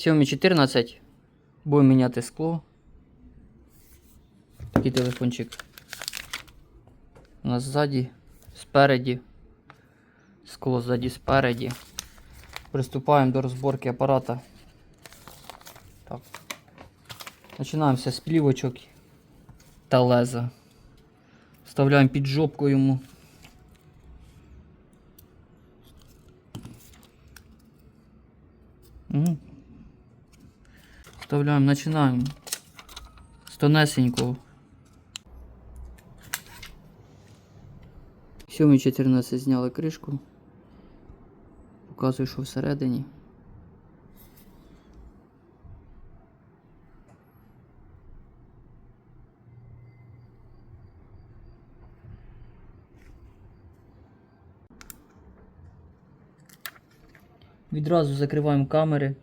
Xiaomi 14. Будемо міняти скло. Такий телефончик. У нас ззаді, спереді. Скло ззаді спереді. Приступаємо до розборки апарата. Так. Починаємо все з плівочок та леза. Вставляємо під жопку йому. Угу. Вставляємо, починаємо. З тонесенького. 7.14 зняли кришку. Показую, що всередині. Відразу закриваємо камери.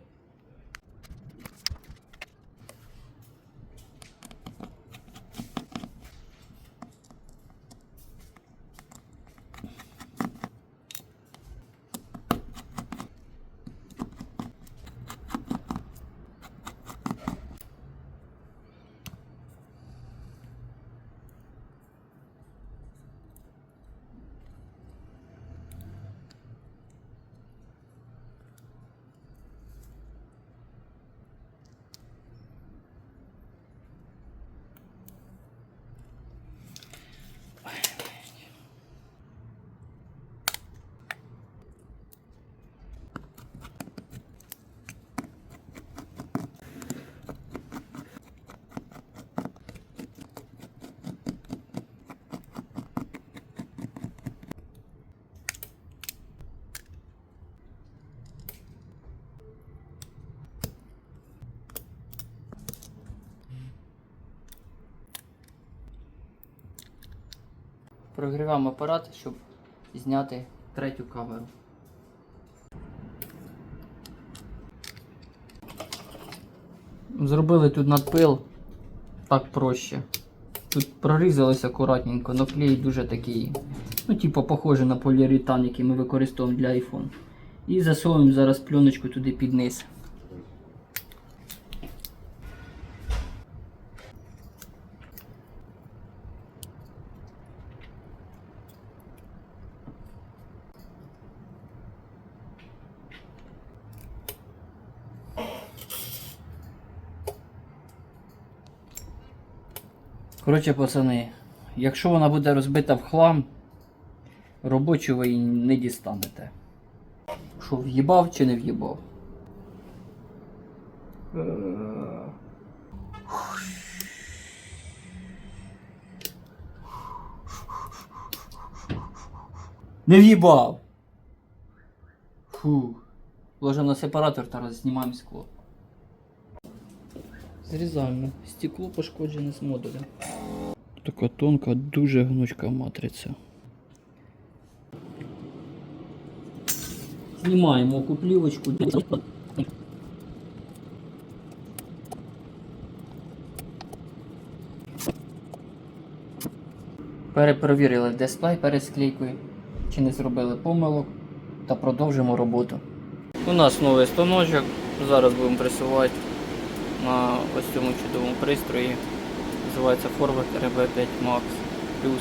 Прогріваємо апарат, щоб зняти третю камеру. Зробили тут надпил так проще. Тут прорізалось акуратненько, но клей дуже такий, ну, типу, похожий на поліуретан, який ми використовуємо для iPhone. І засовуємо зараз пленочку туди під низ. Коротше, пацани, якщо вона буде розбита в хлам, робочу ви її не дістанете. Що, в'їбав чи не в'їбав? Не в'їбав! Фу. Ложимо на сепаратор та знімаємо скло. Зрізаємо. Стекло пошкоджене з модуля. Така тонка, дуже гнучка матриця. Знімаємо оку плівочку. Перепровірили дисплей перед склейкою, чи не зробили помилок та продовжимо роботу. У нас новий станочок. Зараз будемо пресувати на ось цьому чудовому пристрої. Називається Forward RB5 Max Plus.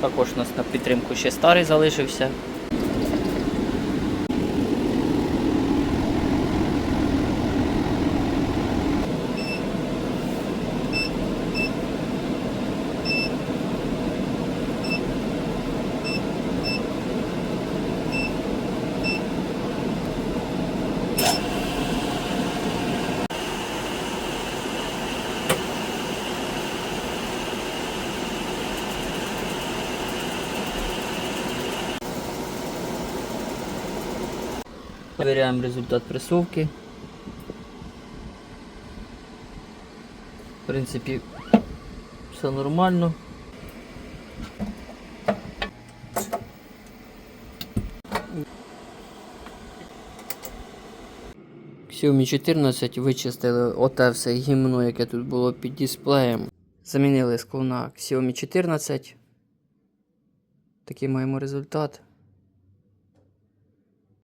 Також у нас на підтримку ще старий залишився. Перевіряємо результат пресовки. В принципі, все нормально. Xiaomi 14 вичистили оте все гімно, яке тут було під дисплеєм. Замінили скло на Xiaomi 14. Такий маємо результат.